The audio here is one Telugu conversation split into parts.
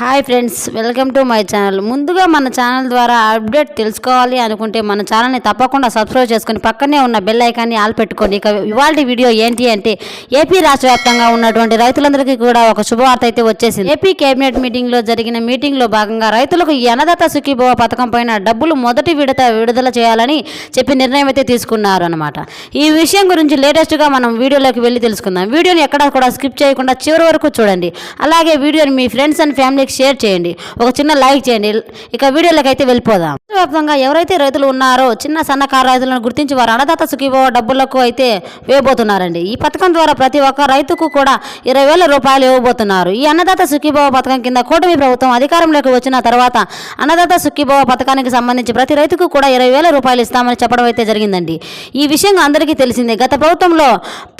Hi friends welcome to my channel. ముందుగా మన ఛానల్ ద్వారా అప్డేట్ తెలుసుకోవాలి అనుకుంటే మన ఛానల్ని తప్పకుండా సబ్స్క్రైబ్ చేసుకొని పక్కనే ఉన్న బెల్ ఐకాన్ని ఆల్ పెట్టుకోండి ఇక ఇవాళ వీడియో ఏంటి అంటే ఏపీ రాష్ట్ర వ్యాప్తంగా ఉన్నటువంటి రైతులందరికీ కూడా ఒక శుభవార్త అయితే వచ్చేసింది. ఏపీ కేబినెట్ మీటింగ్లో జరిగిన మీటింగ్లో భాగంగా రైతులకు ఈ అన్నదాత సుఖీభవ పథకం పైన డబ్బులు మొదటి విడత విడుదల చేయాలని చెప్పి నిర్ణయం అయితే తీసుకున్నారు అనమాట ఈ విషయం గురించి లేటెస్ట్గా మనం వీడియోలోకి వెళ్ళి తెలుసుకుందాం. వీడియోని ఎక్కడ కూడా స్కిప్ చేయకుండా చివరి వరకు చూడండి. అలాగే వీడియోని మీ ఫ్రెండ్స్ అండ్ ఫ్యామిలీ ఫ్యామిలీకి షేర్ చేయండి. ఒక చిన్న లైక్ చేయండి. ఇక వీడియోలోకి అయితే వెళ్ళిపోదాం. దేశవ్యాప్తంగా ఎవరైతే రైతులు ఉన్నారో చిన్న సన్నకారు రైతులను గుర్తించి వారు అన్నదాత సుఖీభవ డబ్బులకు అయితే వేయబోతున్నారండి. ఈ పథకం ద్వారా ప్రతి ఒక్క రైతుకు కూడా ఇరవై వేల రూపాయలు ఇవ్వబోతున్నారు. ఈ అన్నదాత సుఖీభవ పథకం కింద కూటమి ప్రభుత్వం అధికారంలోకి వచ్చిన తర్వాత అన్నదాత సుఖీభవ పథకానికి సంబంధించి ప్రతి రైతుకు కూడా ఇరవై వేల రూపాయలు ఇస్తామని చెప్పడం అయితే జరిగిందండి. ఈ విషయం అందరికీ తెలిసిందే గత ప్రభుత్వంలో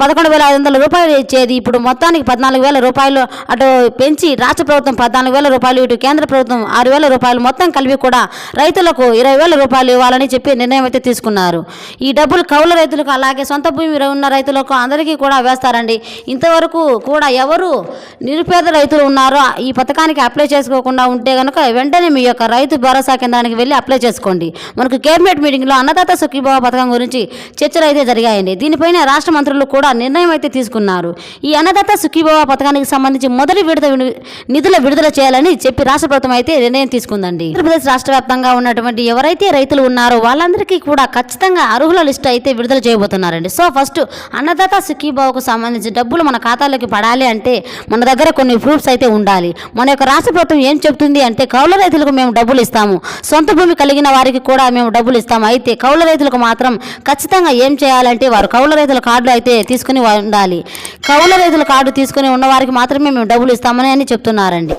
పదకొండు వేల ఐదు వందల రూపాయలు ఇచ్చేది ఇప్పుడు మొత్తానికి పద్నాలుగు వేల రూపాయలు అటు పెంచి రాష్ట్ర ప్రభుత్వం పద్నాలుగు వేల రూపాయలు ఇటు కేంద్ర ప్రభుత్వం ఆరు వేల రూపాయలు మొత్తం కలిపి కూడా రైతులకు ఇరవై వేల రూపాయలు ఇవ్వాలని చెప్పి నిర్ణయం అయితే తీసుకున్నారు. ఈ డబ్బులు కౌలు రైతులకు అలాగే సొంత భూమి ఉన్న రైతులకు అందరికీ కూడా వేస్తారండి. ఇంతవరకు కూడా ఎవరు నిరుపేద రైతులు ఉన్నారో ఈ పథకానికి అప్లై చేసుకోకుండా ఉంటే కనుక వెంటనే మీ యొక్క రైతు భరోసా కేంద్రానికి వెళ్ళి అప్లై చేసుకోండి. మనకు కేబినెట్ మీటింగ్లో అన్నదాత సుఖీభావ పథకం గురించి చర్చలు అయితే జరిగాయండి. దీనిపైన రాష్ట్ర మంత్రులు కూడా నిర్ణయం అయితే తీసుకున్నారు. ఈ అన్నదాత సుఖీభావ పథకానికి సంబంధించి మొదటి విడత విడు- నిధుల విడుదల చేయాలని చెప్పి రాష్ట్ర ప్రభుత్వం అయితే నిర్ణయం తీసుకుందండి. ఆంధ్రప్రదేశ్ రాష్ట్ర వ్యాప్తంగా ఉన్నటువంటి ఎవరైతే రైతులు ఉన్నారో వాళ్ళందరికీ కూడా ఖచ్చితంగా అర్హుల లిస్టు అయితే విడుదల చేయబోతున్నారండి. సో ఫస్ట్ అన్నదాత సుఖీబాబుకు సంబంధించి డబ్బులు మన ఖాతాలోకి పడాలి అంటే మన దగ్గర కొన్ని ప్రూఫ్స్ అయితే ఉండాలి. మన యొక్క రాష్ట్ర ప్రభుత్వం ఏం చెప్తుంది అంటే కౌల రైతులకు మేము డబ్బులు ఇస్తాము. సొంత భూమి కలిగిన వారికి కూడా మేము డబ్బులు ఇస్తాము. అయితే కౌల రైతులకు మాత్రం ఖచ్చితంగా ఏం చేయాలంటే వారు కౌల రైతుల కార్డులు అయితే తీసుకుని ఉండాలి. కౌల రైతుల కార్డు తీసుకుని ఉన్న వారికి మాత్రమే మేము డబ్బులు ఇస్తామని అని చెప్తున్నారండి.